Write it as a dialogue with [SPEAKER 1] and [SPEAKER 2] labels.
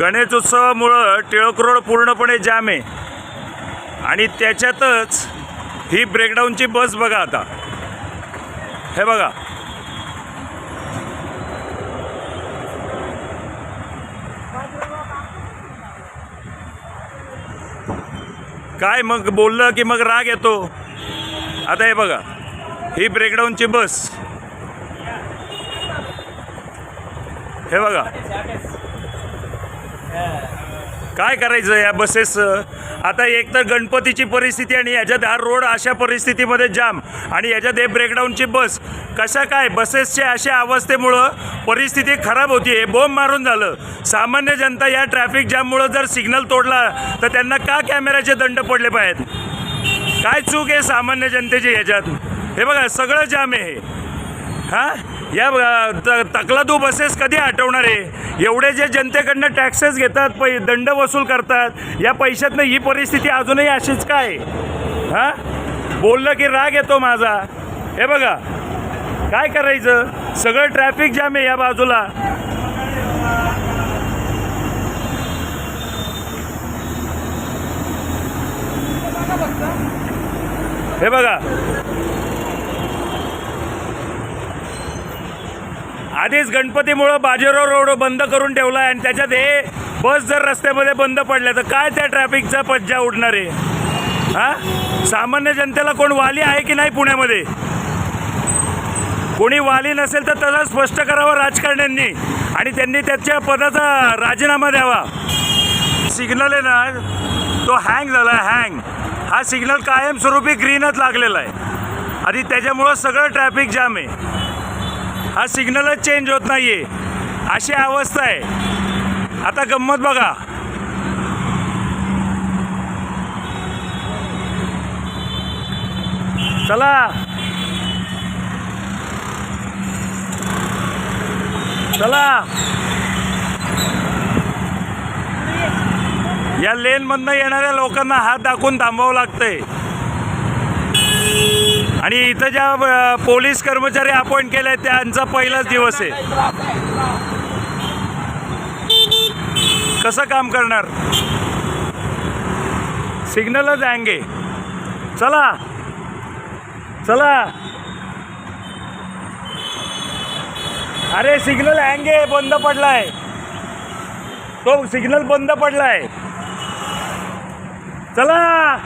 [SPEAKER 1] गणेशोत्सवामुळं Tilak road पूर्णपणे जाम आहे. आणि त्याच्यातच ही ब्रेकडाऊनची बस बघा आता. हे बघा. काय मग बोललं की मग राग येतो? आता हे बघा. ही ब्रेकडाऊनची बस. हे बघा. काय करायचं या बसेस आता एक तर गणपतीची परिस्थिती आणि याच्यात हा रोड अशा परिस्थितीमध्ये जाम आणि याच्यात हे ब्रेकडाऊनची बस कशा काय? बसेसच्या अशा अवस्थेमुळं परिस्थिती खराब होती हे बोंब मारून झालं. सामान्य जनता या ट्रॅफिक जाममुळं जर सिग्नल तोडला तर त्यांना का कॅमेऱ्याचे दंड पडले पाहिजेत? काय चूक आहे सामान्य जनतेची याच्यात? हे बघा सगळं जाम आहे हां? या त तकला तू बसेस कधी हटवणार आहे एवढे जे जनतेकडनं टॅक्सेस घेतात पै दंड वसूल करतात या पैशातनं ही परिस्थिती अजूनही अशीच काय? हां? बोललं की राग येतो माझा. हे बघा काय करायचं? सगळं ट्रॅफिक जाम आहे या बाजूला. हे बघा आधीच गणपतीमुळं बाजेरो रोड बंद करून ठेवला आहे आणि त्याच्यात हे बस जर रस्त्यामध्ये बंद पडल्या तर काय त्या ट्रॅफिकचा पज्जा उडणार आहे? हा? सामान्य जनतेला कोण वाली आहे की नाही पुण्यामध्ये? कोणी वाली नसेल तर त्याला स्पष्ट करावं राजकारण्यांनी आणि त्यांनी त्याच्या पदाचा राजीनामा द्यावा. सिग्नल आहे ना तो हँग झाला हँग. हा सिग्नल कायमस्वरूपी ग्रीनच लागलेला आहे. आणि त्याच्यामुळं सगळं ट्रॅफिक जाम आहे. हा सिग्नलच चेंज होत नाहीये. अशी अवस्था आहे. आता गंमत बघा. चला. चला. या लेनमधनं येणाऱ्या लोकांना हात दाखवून थांबावं लागतंय. आणि इथं ज्या पोलीस कर्मचारी अपॉइंट केले त्यांचा पहिलाच दिवस आहे. कसं काम करणार? सिग्नलच अँगे चला. चला. अरे सिग्नल अँगे बंद पडलाय. तो सिग्नल बंद पडलाय. चला.